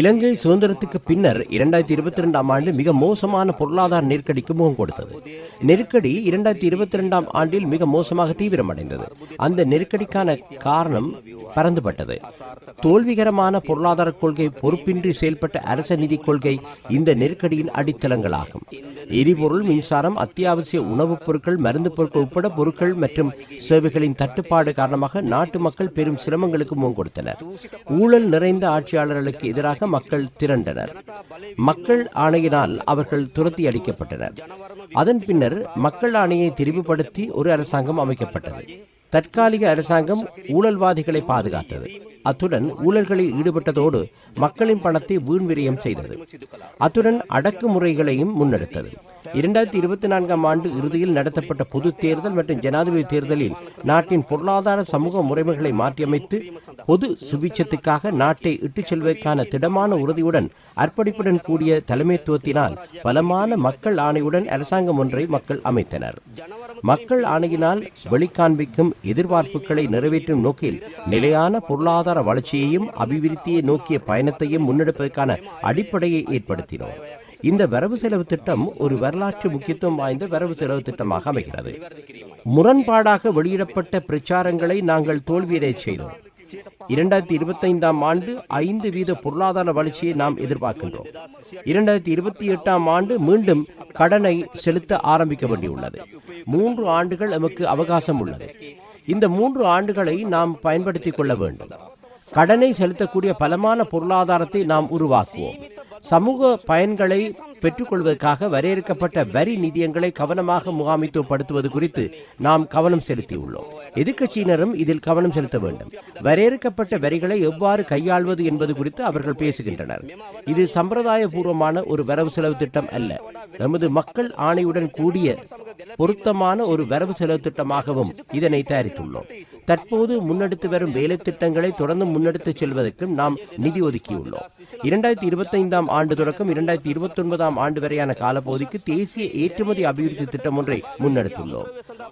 இலங்கை சுதந்திரத்துக்கு பின்னர் இரண்டாயிரத்தி இருபத்தி ரெண்டாம் ஆண்டு மிக மோசமான பொருளாதார நெருக்கடிக்கு முகம் கொடுத்தது. நெருக்கடி இரண்டாயிரத்தி இருபத்தி ரெண்டாம் ஆண்டில் மிக மோசமாக தீவிரமடைந்தது. அந்த நெருக்கடிக்கான காரணம் பறந்துபட்டது தோல்விகரமான பொருளாதார கொள்கை பொறுப்பின்றி செயல்பட்ட அரச நிதி கொள்கை இந்த நெருக்கடியின் அடித்தளங்களாகும். எரிபொருள் மின்சாரம் அத்தியாவசிய உணவுப் பொருட்கள் மருந்து பொருட்கள் உட்பட பொருட்கள் மற்றும் சேவைகளின் தட்டுப்பாடு காரணமாக நாட்டு மக்கள் பெரும் சிரமங்களுக்கு முகம் கொடுத்தனர். ஊழல் நிறைந்த ஆட்சியாளர்களுக்கு எதிராக மக்கள் திரண்டனர். மக்கள் ஆணையினால் அவர்கள் துரத்தி அடிக்கப்பட்டனர். அதன் பின்னர் மக்கள் ஆணையை தெரிவுபடுத்தி ஒரு அரசாங்கம் அமைக்கப்பட்டது. தற்காலிக அரசாங்கம் ஊழல்வாதிகளை பாதுகாத்தது. அத்துடன் ஊழல்களில் ஈடுபட்டதோடு மக்களின் பணத்தை வீண்விரயம் செய்தது. அத்துடன் அடக்குமுறைகளையும் முன்னெடுத்தது. இரண்டாயிரத்தி இருபத்தி நான்காம் ஆண்டு இறுதியில் நடத்தப்பட்ட பொது தேர்தல் மற்றும் ஜனாதிபதி தேர்தலில் நாட்டின் பொருளாதார சமூக முறைமைகளை மாற்றியமைத்து பொது சுபிச்சத்துக்காக நாட்டை இட்டுச் செல்வதற்கான திடமான உறுதியுடன் அர்ப்பணிப்புடன் கூடிய தலைமைத்துவத்தினால் பலமான மக்கள் ஆணையுடன் அரசாங்கம் ஒன்றை மக்கள் அமைத்தனர். மக்கள் ஆணையினால் வெளிக்காண்பிக்கும் எதிர்பார்ப்புகளை நிறைவேற்றும் நோக்கில் நிலையான பொருளாதார பொருளாதார வளர்ச்சியையும் அபிவிருத்தியை நோக்கிய பயணத்தையும் முன்னெடுப்பதற்கான அடிப்படையை ஏற்படுத்தினோம். இந்த வரவு செலவு திட்டம் ஒரு வரலாற்று முக்கியத்துவம் வாய்ந்த வரவு செலவு திட்டமாக அமைகிறது. முரண்பாடாக வெளியிடப்பட்ட பிரச்சாரங்களை நாங்கள் தோல்வியடையச் செய்தோம். இரண்டாயிரத்தி இருபத்தைந்தாம் ஆண்டு ஐந்து வீத பொருளாதார வளர்ச்சியை நாம் எதிர்பார்க்கின்றோம். இரண்டாயிரத்தி இருபத்தி எட்டாம் ஆண்டு மீண்டும் கடனை செலுத்த ஆரம்பிக்க வேண்டியுள்ளது. மூன்று ஆண்டுகள் நமக்கு அவகாசம் உள்ளது. இந்த மூன்று ஆண்டுகளை நாம் பயன்படுத்திக் கொள்ள வேண்டும். கடனை செலுத்தக்கூடிய பலமான பொருளாதாரத்தை நாம் உருவாக்குவோம். சமூக பயன்களை பெற்றுக்கொள்வதற்காக வரையறுக்கப்பட்ட வரி நிதியங்களை கவனமாக முகாமித்துவப்படுத்துவது குறித்து நாம் கவனம் செலுத்தியுள்ளோம். எதிர்க்கட்சியினரும் இதில் கவனம் செலுத்த வேண்டும். வரையறுக்கப்பட்ட வரிகளை எவ்வாறு கையாள்வது என்பது குறித்து அவர்கள் பேசுகின்றனர். இது சம்பிரதாயபூர்வமான ஒரு வரவு செலவு திட்டம் அல்ல. நமது மக்கள் ஆணையுடன் கூடிய பொருத்தமான ஒரு வரவு செலவு திட்டமாகவும் இதனை தயாரித்துள்ளோம். தற்போது முன்னெடுத்து வரும் வேலை திட்டங்களை தொடர்ந்து முன்னெடுத்துச் செல்வதற்கும் நாம் நிதி ஒதுக்கியுள்ளோம். இரண்டாயிரத்தி இருபத்தைந்தாம் ஆண்டு தொடக்கம் இரண்டாயிரத்தி இருபத்தி ஒன்பதாம் ஆண்டு வரையான காலப்பகுதிக்கு தேசிய ஏற்றுமதி அபிவிருத்தி திட்டம் ஒன்றை முன்னெடுத்துள்ளோம்.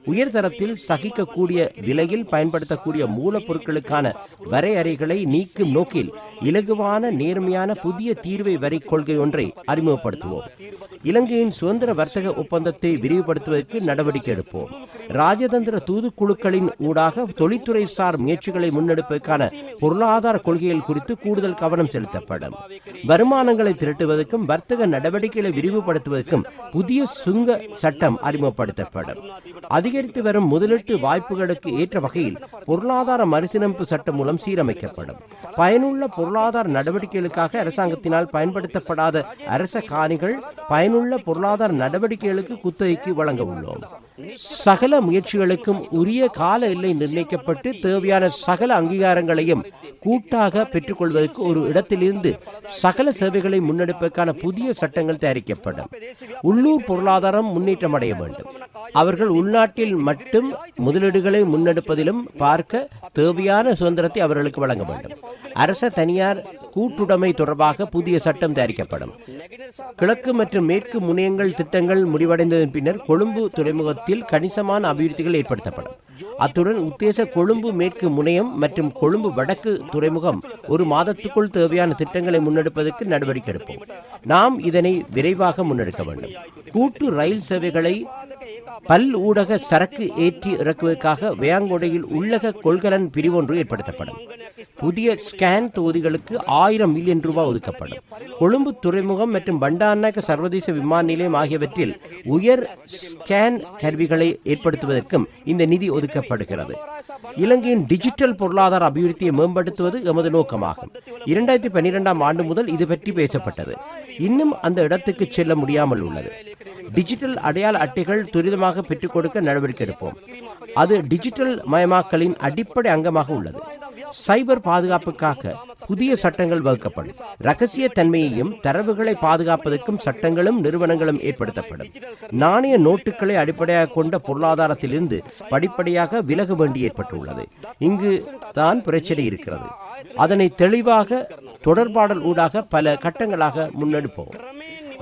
உயர்தரத்தில் சகிக்கக்கூடிய விலையில் பயன்படுத்தக்கூடிய மூலப்பொருட்களுக்கான வரையறைகளை நீக்கும் நோக்கில் இலகுவான நேர்மையான புதிய தீர்வை வரை கொள்கை ஒன்றை அறிமுகப்படுத்துவோம். இலங்கையின் சுதந்திர வர்த்தக ஒப்பந்தத்தை விரிவுபடுத்துவதற்கு நடவடிக்கை எடுப்போம். ராஜதந்திர தூதுக்குழுக்களின் ஊடாக தொழில்துறை சார் முயற்சிகளை முன்னெடுப்பதற்கான பொருளாதார கொள்கைகள் குறித்து கூடுதல் கவனம் செலுத்தப்படும். வருமானங்களை திரட்டுவதற்கும் வர்த்தக நடவடிக்கைகளை விரிவுபடுத்துவதற்கும் புதிய சுங்க சட்டம் அறிமுகப்படுத்தப்படும். அதிகரித்து வரும் முதலீட்டு வாய்ப்புகளுக்கு ஏற்ற வகையில் பொருளாதார மறுசீரமைப்பு சட்டம் மூலம் சீரமைக்கப்படும். பயனுள்ள பொருளாதார நடவடிக்கைகளுக்காக அரசாங்கத்தினால் பயன்படுத்தப்படாத அரச காணிகள் பயனுள்ள பொருளாதார நடவடிக்கைகளுக்கு குத்தகைக்கு வழங்க உள்ளோம். சகல முயற்சிகளுக்கும் உரிய கால எல்லை நிர்ணயிக்கப்பட்டு தேவையான சகல அங்கீகாரங்களையும் கூட்டாக பெற்றுக்கொள்வதற்கு ஒரு இடத்திலிருந்து சகல சேவைகளை முன்னெடுப்பதற்கான புதிய சட்டங்கள் தயாரிக்கப்படும். உள்ளூர் பொருளாதாரம் முன்னேற்றம் அடைய வேண்டும். அவர்கள் உள்நாட்டில் மட்டும் முதலீடுகளை முன்னெடுப்பதிலும் பார்க்க தேவையான சுதந்திரத்தை அவர்களுக்கு வழங்க வேண்டும். அரச தனியார் கூட்டுடைமை தொடர்பாக புதிய சட்டம் தயாரிக்கப்படும். கிழக்கு மற்றும் மேற்கு முனையங்கள் திட்டங்கள் முடிவடைந்ததன் பின்னர் கொழும்பு துறைமுகத்தில் கணிசமான அபிவிருத்திகள் ஏற்படுத்தப்படும். அத்துடன் உத்தேச கொழும்பு மேற்கு முனையம் மற்றும் கொழும்பு வடக்கு துறைமுகம் ஒரு மாதத்துக்குள் தேவையான திட்டங்களை முன்னெடுப்பதற்கு நடவடிக்கை எடுப்போம். நாம் இதனை விரைவாக முன்னெடுக்க வேண்டும். கூட்டு ரயில் சேவைகளை பல் ஊடக சரக்கு ஏற்றி இறக்குவதற்காக வேங்கொடையில் உள்ளக கொள்கலன் பிரிவொன்று ஏற்படுத்தப்படும். புதிய ஸ்கேன் தொகுதிகளுக்கு ஆயிரம் மில்லியன் ரூபாய் ஒதுக்கப்படும். கொழும்பு துறைமுகம் மற்றும் பண்டாநாயக்க சர்வதேச விமான நிலையம் ஆகியவற்றில் உயர் ஸ்கேன் கருவிகளை ஏற்படுத்துவதற்கும் இந்த நிதி ஒதுக்கப்படுகிறது. இலங்கையின் டிஜிட்டல் பொருளாதார அபிவிருத்தியை மேம்படுத்துவது எமது நோக்கமாகும். இரண்டாயிரத்தி பன்னிரெண்டாம் ஆண்டு முதல் இது பற்றி பேசப்பட்டது. இன்னும் அந்த இடத்துக்கு செல்ல முடியாமல் உள்ளது. டிஜிட்டல் அடையாள அட்டைகள் துரிதமாக பெற்றுக் கொடுக்க நடவடிக்கை எடுப்போம். அது டிஜிட்டல் மயமாக்கலின் அடிப்படை அங்கமாக உள்ளது. சைபர் பாதுகாப்புக்காக புதிய சட்டங்கள் வகுக்கப்படும். ரகசிய தன்மையையும் தரவுகளை பாதுகாப்பதற்கும் சட்டங்களும் நிறுவனங்களும் ஏற்படுத்தப்படும். நாணய நோட்டுகளை அடிப்படையாக கொண்ட பொருளாதாரத்திலிருந்து படிப்படியாக விலக வேண்டி ஏற்பட்டுள்ளது. இங்கு தான் பிரச்சனை இருக்கிறது. அதனை தெளிவாக தொடர்பாடல் ஊடாக பல கட்டங்களாக முன்னெடுப்போம்.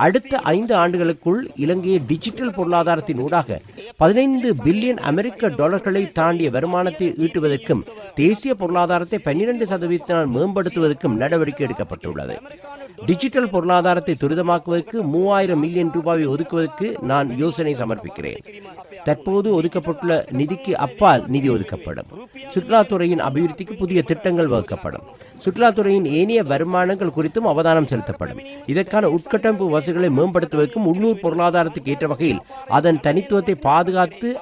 அடுத்த ஐந்து ஆண்டுகளுக்குள் இலங்கையை டிஜிட்டல் பொருளாதாரத்தின் ஊடாக பதினைந்து பில்லியன் அமெரிக்க டாலர்களை தாண்டிய வருமானத்தை ஈட்டுவதற்கும் தேசிய பொருளாதாரத்தை பன்னிரண்டு சதவீதத்தினால் மேம்படுத்துவதற்கும் நடவடிக்கை எடுக்கப்பட்டுள்ளது. டிஜிட்டல் பொருளாதாரத்தை துரிதமாக்குவதற்கு மூவாயிரம் மில்லியன் ரூபாயை ஒதுக்குவதற்கு நான் யோசனை சமர்ப்பிக்கிறேன். தற்போது ஒதுக்கப்பட்டுள்ள நிதிக்கு அப்பால் நிதி ஒதுக்கப்படும். சுற்றுலாத்துறையின் அபிவிருத்திக்கு புதிய திட்டங்கள் வகுக்கப்படும். சுற்றுலாத்துறையின் ஏனைய வருமானங்கள் குறித்தும் அவதானம் செலுத்தப்படும். இதற்கான உட்கட்டமைப்பு வசதிகளை மேம்படுத்துவதற்கும் உள்ளூர் பொருளாதாரத்துக்கு ஏற்ற வகையில் அதன் தனித்துவத்தை பாதுகாத்து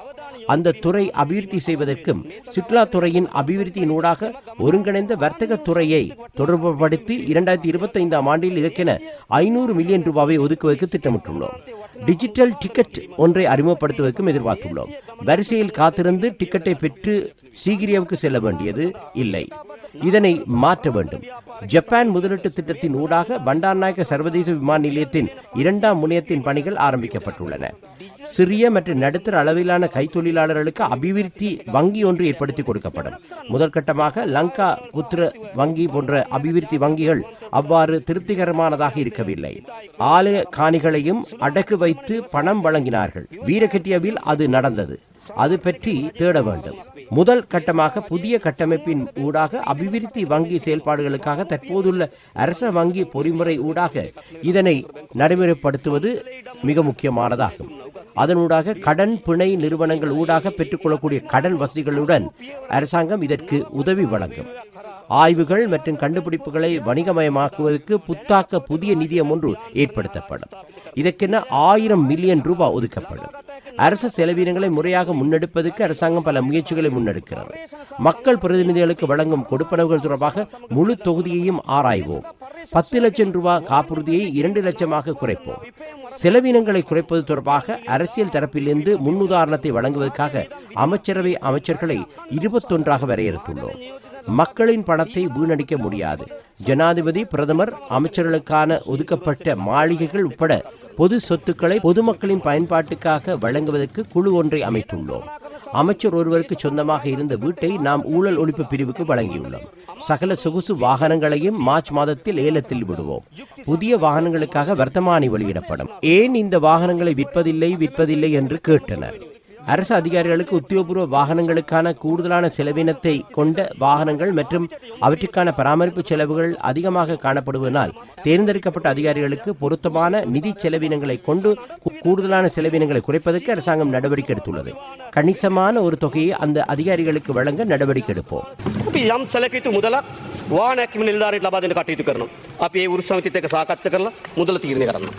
அந்த துறை அபிவிருத்தி செய்வதற்கும் சுற்றுலாத்துறையின் அபிவிருத்தியினூடாக ஒருங்கிணைந்த வர்த்தக துறையை தொடர்புபடுத்தி இரண்டாயிரத்தி இருபத்தைந்தாம் ஆண்டில் இதற்கென ஐநூறு மில்லியன் ரூபாவை ஒதுக்குவதற்கு திட்டமிட்டுள்ளோம். டிஜிட்டல் டிக்கெட் ஒன்றை அறிமுகப்படுத்துவதற்கும் எதிர்பார்த்துள்ளோம். வரிசையில் காத்திருந்து டிக்கெட்டை பெற்று சீகிரியாவுக்கு செல்ல வேண்டியது இல்லை. இதனை மாற்ற வேண்டும். ஜப்பான் முதலீட்டு திட்டத்தின் ஊடாக பண்டார்நாயக்க சர்வதேச விமான நிலையத்தின் இரண்டாம் முனையத்தின் பணிகள் ஆரம்பிக்கப்பட்டுள்ளன. சிறிய மற்றும் நடுத்தர அளவிலான கைத்தொழிலாளர்களுக்கு அபிவிருத்தி வங்கி ஒன்று ஏற்படுத்தி கொடுக்கப்படும். முதற்கட்டமாக லங்கா புத்திர வங்கி போன்ற அபிவிருத்தி வங்கிகள் அவ்வாறு திருப்திகரமானதாக இருக்கவில்லை. ஆலய காணிகளையும் அடக்கு வைத்து பணம் வழங்கினார்கள். வீரகட்டியவில் அது நடந்தது. அது பற்றி தேட வேண்டும். முதல் கட்டமாக புதிய கட்டமைப்பின் ஊடாக அபிவிருத்தி வங்கி செயல்பாடுகளுக்காக தற்போதுள்ள அரச வங்கி பொறிமுறை ஊடாக இதனை நடைமுறைப்படுத்துவது மிக முக்கியமானதாகும். அதனூடாக கடன் பிணை நிறுவனங்கள் ஊடாக பெற்றுக்கொள்ளக்கூடிய கடன் வசதிகளுடன் அரசாங்கம் இதற்கு உதவி வழங்கும். ஆய்வுகள் மற்றும் கண்டுபிடிப்புகளை வணிகமயமாக்குவதற்கு புத்தாக்க புதிய நிதியம் ஒன்று ஏற்படுத்தப்படும். இதற்கென ஆயிரம் மில்லியன் ரூபாய் ஒதுக்கப்படும். அரசு செலவினங்களை முறையாக முன்னெடுப்பதற்கு அரசாங்கம் பல முயற்சிகளை முன்னெடுக்கிறது. மக்கள் பிரதிநிதிகளுக்கு வழங்கும் கொடுப்பனவுகள் தொடர்பாக முழு தொகுதியையும் ஆராய்வோம். பத்து லட்சம் ரூபாய் காப்புறுதியை இரண்டு லட்சமாக குறைப்போம். செலவினங்களை குறைப்பது தொடர்பாக அரசியல் தரப்பிலிருந்து முன்னுதாரணத்தை வழங்குவதற்காக அமைச்சரவை அமைச்சர்களை இருபத்தொன்றாக வரையறுத்துள்ளோம். மக்களின் பணத்தை வீணடிக்க முடியாது. ஜனாதிபதி பிரதமர் அமைச்சர்களுக்கான ஒதுக்கப்பட்ட மாளிகைகள் உட்பட பொது சொத்துக்களை பொதுமக்களின் பயன்பாட்டுக்காக வழங்குவதற்கு குழு ஒன்றை அமைத்துள்ளோம். அமைச்சர் ஒருவருக்கு சொந்தமாக இருந்த வீட்டை நாம் ஊழல் ஒழிப்பு பிரிவுக்கு வழங்கியுள்ளோம். சகல சொகுசு வாகனங்களையும் மார்ச் மாதத்தில் ஏலத்தில் விடுவோம். புதிய வாகனங்களுக்காக வர்த்தமானி வெளியிடப்படும். ஏன் இந்த வாகனங்களை விற்பதில்லை விற்பதில்லை என்று கேட்டனர். அரசு அதிகாரிகளுக்கு உத்தியோகபூர்வ வாகனங்களுக்கான கூடுதலான செலவினத்தை கொண்ட வாகனங்கள் மற்றும் அவற்றுக்கான பராமரிப்பு செலவுகள் அதிகமாக காணப்படுவதனால் தேர்ந்தெடுக்கப்பட்ட அதிகாரிகளுக்கு பொருத்தமான நிதி செலவினங்களை கொண்டு கூ- கூடுதலான செலவினங்களை குறைப்பதற்கு அரசாங்கம் நடவடிக்கை எடுத்துள்ளது கணிசமான ஒரு தொகையை அந்த அதிகாரிகளுக்கு வழங்க நடவடிக்கை எடுப்போம் අපි යම් සැලකයුතු මුදලක් වානැකිම නිල්ධාරයට ලබා දෙන්න කටයුතු කරනවා. අපි ඒ උරු සමිතිත් එක්ක සාකච්ඡා කරලා මුදල තීරණය කරනවා.